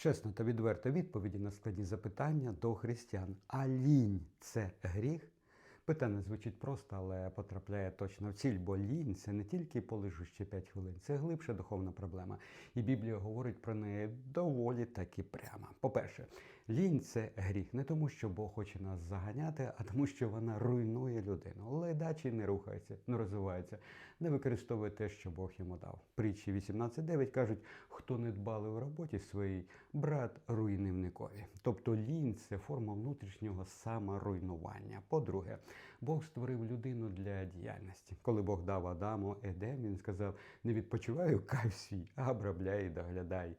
Чесна та відверта відповіді на складні запитання до християн. А лінь це гріх? Питання звучить просто, але потрапляє точно в ціль, бо лінь це не тільки полежу ще 5 хвилин, це глибша духовна проблема. І Біблія говорить про неї доволі таки прямо. По-перше, лінь це гріх не тому, що Бог хоче нас заганяти, а тому, що вона руйнує людину. Ледачий не рухається, не розвивається, не використовує те, що Бог йому дав. Притчі 18.9 кажуть, хто не дбали в роботі своїй, брат руйнівникові. Тобто лінь це форма внутрішнього саморуйнування. По-друге, Бог створив людину для діяльності. Коли Бог дав Адаму Едем, він сказав: не відпочивай у кайф свій, а обробляй і доглядай.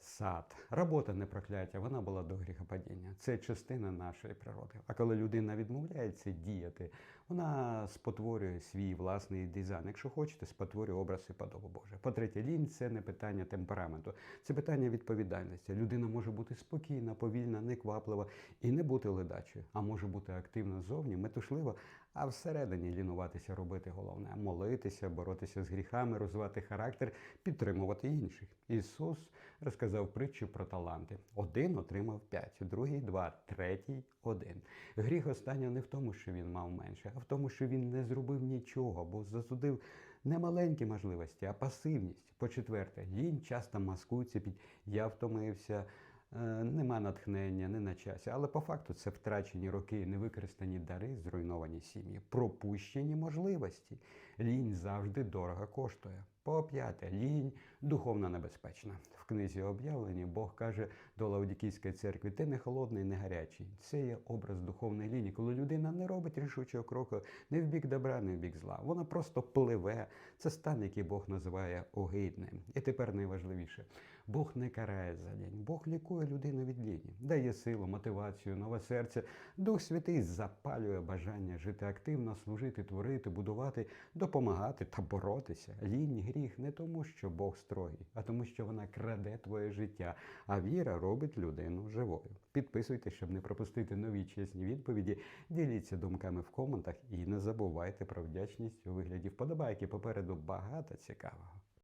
Сад, робота не прокляття, вона була до гріхопадіння. Це частина нашої природи. А коли людина відмовляється діяти, вона спотворює свій власний дизайн. Якщо хочете, спотворює образ і подобу Боже. По-третє, лінь це не питання темпераменту, це питання відповідальності. Людина може бути спокійна, повільна, некваплива і не бути ледачою, а може бути активна зовні, метушлива, а всередині лінуватися, робити головне, молитися, боротися з гріхами, розвивати характер, підтримувати інших. Ісус розказав притчу про таланти. Один отримав п'ять, другий два, третій один. Гріх останнього не в тому, що він мав менше, а в тому, що він не зробив нічого, бо засудив не маленькі можливості, а пасивність. По-четверте, лінь часто маскується під я втомився. е, Нема натхнення, не на часі, але по факту це втрачені роки, невикористані дари, зруйновані сім'ї, пропущені можливості. Лінь завжди дорого коштує. По п'яте, лінь духовно небезпечна. В книзі об'явлені Бог каже до Лаодікійської церкви: ти не холодний, не гарячий. Це є образ духовної лінії, коли людина не робить рішучого кроку не в бік добра, не в бік зла. Вона просто пливе. Це стан, який Бог називає огидним. І тепер найважливіше: Бог не карає за лінь, Бог лікує людину від ліні, дає силу, мотивацію, нове серце. Дух Святий запалює бажання жити активно, служити, творити, будувати, допомагати та боротися. Лінь гріх не тому, що Бог строгий, а тому, що вона краде твоє життя, а віра робить людину живою. Підписуйтесь, щоб не пропустити нові чесні відповіді. Діліться думками в коментах і не забувайте про вдячність у вигляді вподобайки. Попереду багато цікавого.